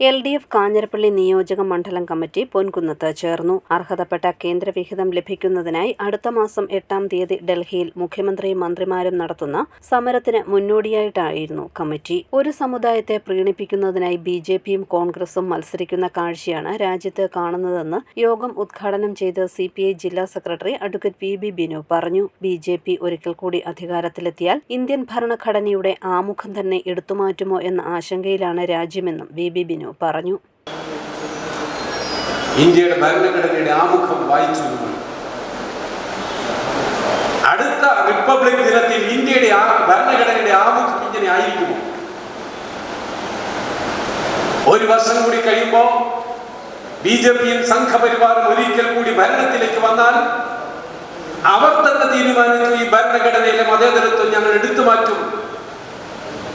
L D F Kanjirappally നിയോജക മണ്ഡലം committee പൊൻകുന്നത്ത് ചേർന്നു. അർഹതപ്പെട്ട കേന്ദ്രവിഹിതം ലഭിക്കുന്നതിനായി അടുത്ത മാസം എട്ടാം തീയതി ഡൽഹിയിൽ മുഖ്യമന്ത്രിയും മന്ത്രിമാരും നടത്തുന്ന സമരത്തിന് മുന്നോടിയായിട്ടായിരുന്നു കമ്മിറ്റി. ഒരു സമുദായത്തെ പ്രീണിപ്പിക്കുന്നതിനായി ബി ജെ പിയും കോൺഗ്രസും മത്സരിക്കുന്ന കാഴ്ചയാണ് രാജ്യത്ത് കാണുന്നതെന്ന് യോഗം ഉദ്ഘാടനം ചെയ്ത് സി പി ഐ ജില്ലാ secretary advocate P B Binu പറഞ്ഞു. ബി ജെ പി ഒരിക്കൽ കൂടി അധികാരത്തിലെത്തിയാൽ ഇന്ത്യൻ ഭരണഘടനയുടെ ആമുഖം തന്നെ എടുത്തുമാറ്റുമോ എന്ന ആശങ്കയിലാണ് രാജ്യമെന്നും ബി ബി ബിനു പറഞ്ഞു ഇന്ത്യയുടെ ഭരണഘടനയുടെ ആമുഖം വായിച്ചു അടുത്ത റിപ്പബ്ലിക് ദിനത്തിൽ ഇന്ത്യയുടെ ഭരണഘടനയുടെ ആമുഖം ഇങ്ങനെ ആയിരിക്കുമോ ഒരു വർഷം കൂടി കഴിയുമ്പോൾ ബി ജെ പിയും സംഘപരിവാറും ഒരിക്കൽ കൂടി ഭരണത്തിലേക്ക് വന്നാൽ അവർ തന്നെ തീരുമാനിച്ചു ഈ ഭരണഘടനയിലെ മതേതരത്വം ഞങ്ങൾ എടുത്തു മാറ്റും.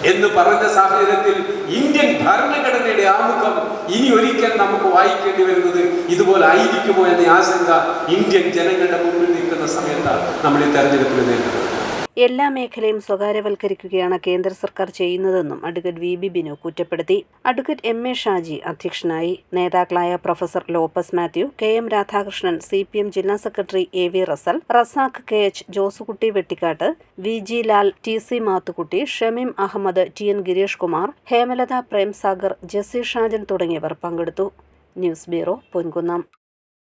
എന്ന് പറഞ്ഞ സാഹചര്യത്തിൽ ഇന്ത്യൻ ഭരണഘടനയുടെ ആമുഖം ഇനി ഒരിക്കൽ നമുക്ക് വായിക്കേണ്ടി വരുന്നത് ഇതുപോലെ ആയിരിക്കുമോ എന്ന ആശങ്ക ഇന്ത്യൻ ജനങ്ങളുടെ മുമ്പിൽ നിൽക്കുന്ന സമയത്താണ് നമ്മൾ ഈ തെരഞ്ഞെടുപ്പിൽ നേരിടുന്നത്. എല്ലാ മേഖലയും സ്വകാര്യവൽക്കരിക്കുകയാണ് കേന്ദ്ര സർക്കാർ ചെയ്യുന്നതെന്നും അഡ്വക്കേറ്റ് വി ബി ബിനു കുറ്റപ്പെടുത്തി. അഡ്വക്കേറ്റ് എം എ ഷാജി അധ്യക്ഷനായി. നേതാക്കളായ professor Lopez Mathew K M Radhakrishnan C P M ജില്ലാ secretary A V Russel Razak K H Josekutty Vettikkattu V G Lal T C Mathukutty Shameem Ahammed T N Girish Kumar Hemalatha Premsagar Jaseer Shajan തുടങ്ങിയവർ പങ്കെടുത്തു. News bureau Ponkunnam.